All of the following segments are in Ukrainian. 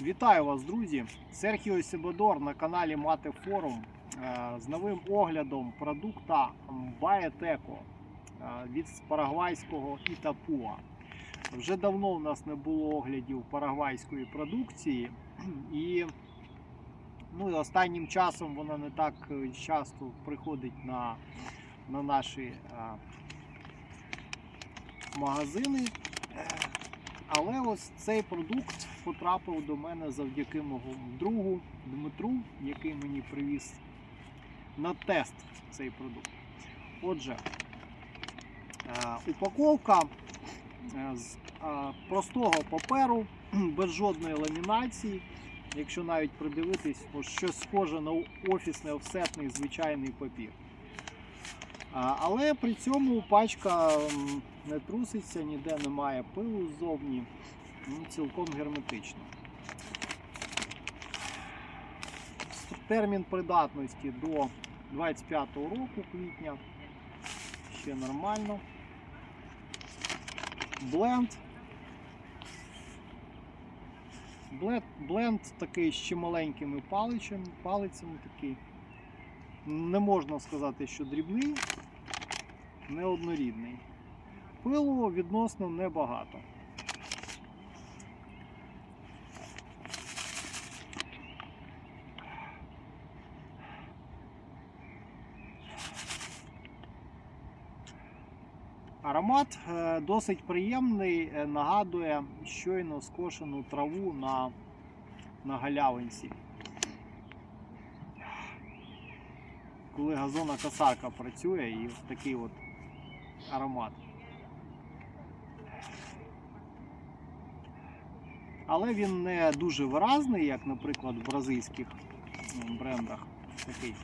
Вітаю вас, друзі! Серхіо Сібадор на каналі Мати Форум е, з новим оглядом продукта Baeteco е, від парагвайського Ітапуа. Вже давно у нас не було оглядів парагвайської продукції, і ну, і останнім часом вона не так е, часто приходить на, на наші магазини. Але ось цей продукт потрапив до мене завдяки моєму другу Дмитру, який мені привіз на тест цей продукт. Отже, е, упаковка е, з е, простого паперу, без жодної ламінації. Якщо навіть придивитись, ось щось схоже на офісний офсетний звичайний папір. Але при цьому пачка не труситься, ніде немає пилу ззовні, ну, цілком герметично. Термін придатності до 25 року квітня. Ще нормально. Бленд. Бленд, бленд такий з чималенькими паличами, палицями такий. Не можна сказати, що дрібний, неоднорідний. Пилу відносно небагато. Аромат е, досить приємний, е, нагадує щойно скошену траву на, на галявинці. Коли газона косарка працює і такий от аромат. Але він не дуже виразний, як, наприклад, в бразильських брендах. Такий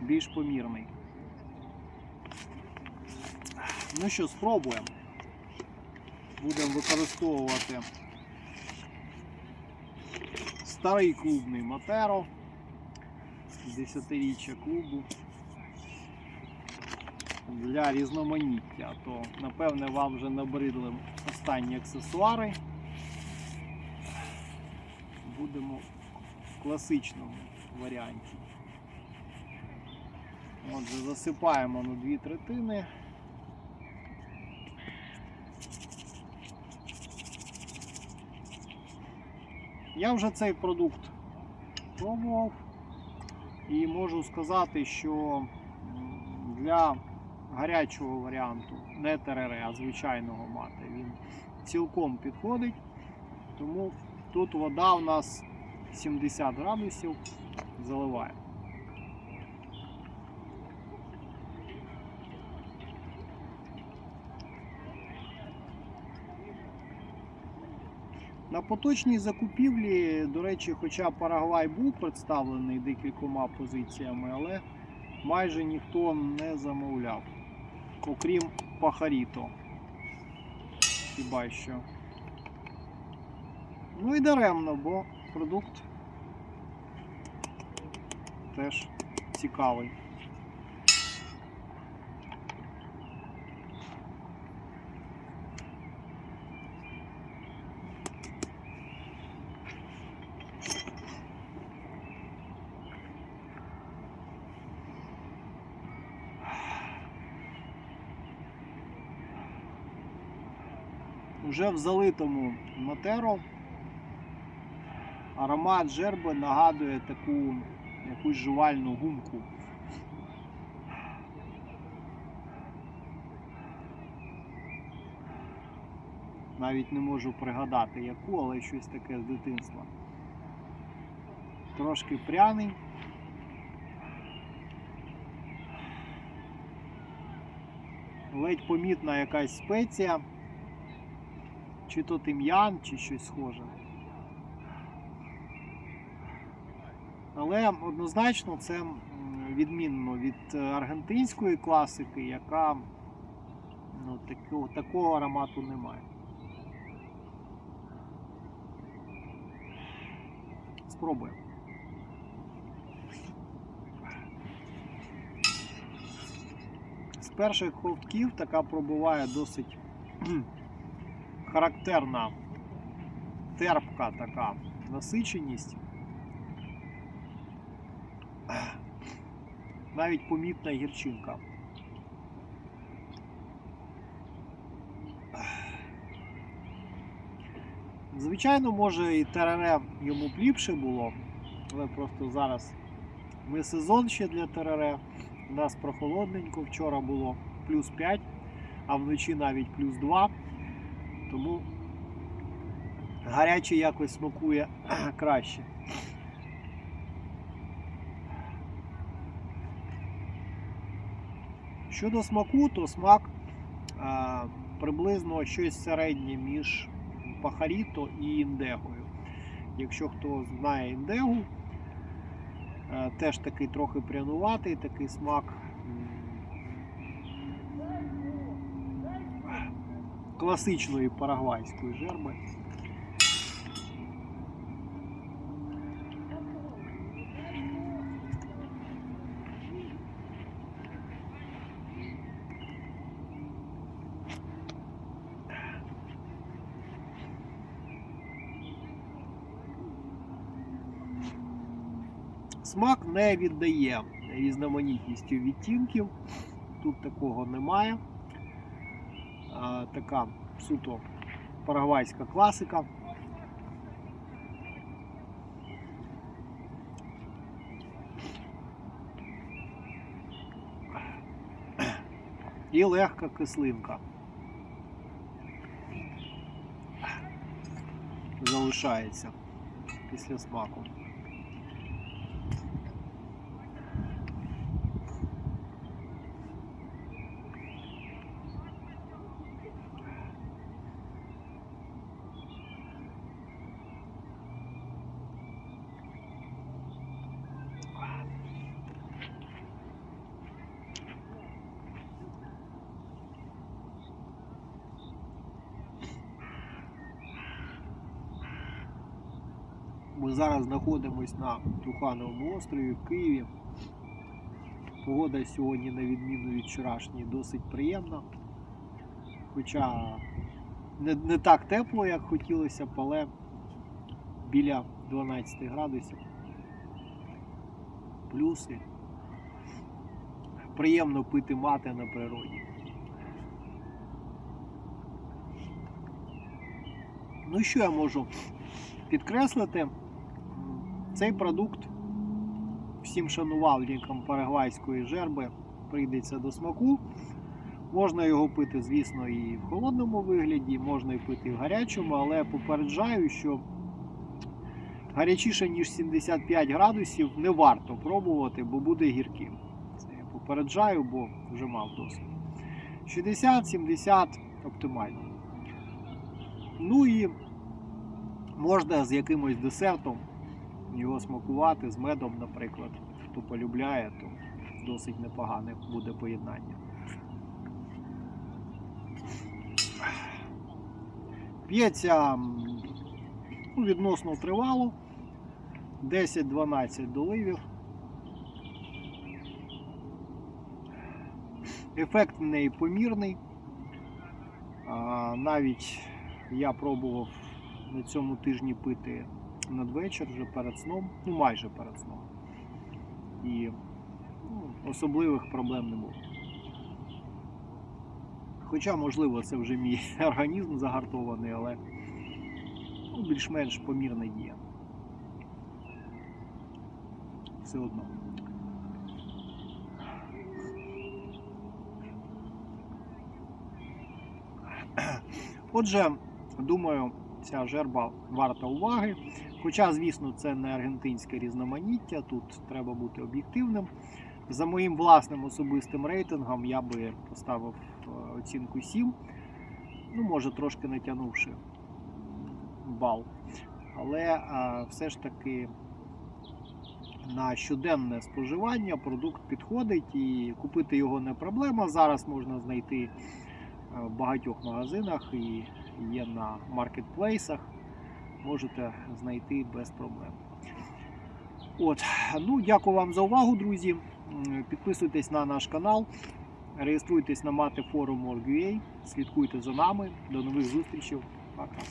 більш помірний. Ну що, спробуємо. Будемо використовувати старий клубний Матеро. 10-річчя клубу. Для різноманіття, то напевне вам вже набридли останні аксесуари. Будемо в класичному варіанті. Отже, засипаємо на дві третини. Я вже цей продукт пробував і можу сказати, що для гарячого варіанту, не ТРР, а звичайного мати, він цілком підходить. Тому тут вода у нас 70 градусів заливає. На поточній закупівлі, до речі, хоча Парагвай був представлений декількома позиціями, але майже ніхто не замовляв, окрім Пахаріто. Хіба що. Ну і даремно, бо продукт теж цікавий. Уже в залитому матеро аромат жерби нагадує таку якусь жувальну гумку. Навіть не можу пригадати яку, але щось таке з дитинства. Трошки пряний. Ледь помітна якась спеція чи то тим'ян, чи щось схоже. Але однозначно це відмінно від е, аргентинської класики, яка ну, такого, такого аромату немає. Спробуємо. З перших ковтків така пробуває досить характерна терпка така насиченість. Навіть помітна гірчинка. Звичайно, може і ТРР йому б ліпше було, але просто зараз ми сезон ще для ТРР. У нас прохолодненько, вчора було плюс 5, а вночі навіть плюс 2. Тому гарячий якось смакує краще. Щодо смаку, то смак а, приблизно щось середнє між пахаріто і індегою. Якщо хто знає індегу, е, теж такий трохи прянуватий, такий смак. Класичної парагвайської жерби. Смак не віддає різноманітністю відтінків. Тут такого немає. А, така суто парагвайська класика. І легка кислинка. Залишається після смаку. Ми зараз знаходимося на Трухановому острові в Києві. Погода сьогодні, на відміну від вчорашньої, досить приємна. Хоча не, не так тепло, як хотілося але біля 12 градусів. Плюси. Приємно пити мати на природі. Ну що я можу підкреслити? Цей продукт всім шанувальникам парагвайської жерби прийдеться до смаку. Можна його пити, звісно, і в холодному вигляді, можна і пити в гарячому, але попереджаю, що гарячіше, ніж 75 градусів, не варто пробувати, бо буде гірким. Це я попереджаю, бо вже мав досвід. 60-70 оптимально. Ну і можна з якимось десертом його смакувати, з медом, наприклад. Хто полюбляє, то досить непогане буде поєднання. П'ється ну, відносно тривало. 10-12 доливів. Ефект в неї помірний. А, навіть я пробував на цьому тижні пити надвечір вже перед сном, ну майже перед сном. І ну, особливих проблем не було. Хоча, можливо, це вже мій організм загартований, але ну, більш-менш помірна дія. Все одно. Отже, думаю, ця жерба варта уваги. Хоча, звісно, це не аргентинське різноманіття, тут треба бути об'єктивним. За моїм власним особистим рейтингом я би поставив е, оцінку 7, ну, може трошки натягнувши бал. Але е, все ж таки на щоденне споживання продукт підходить і купити його не проблема. Зараз можна знайти е, в багатьох магазинах і є на маркетплейсах. Можете знайти без проблем. От, ну дякую вам за увагу, друзі. Підписуйтесь на наш канал, реєструйтесь на матефорум.org.ua, слідкуйте за нами. До нових зустрічей. Пока.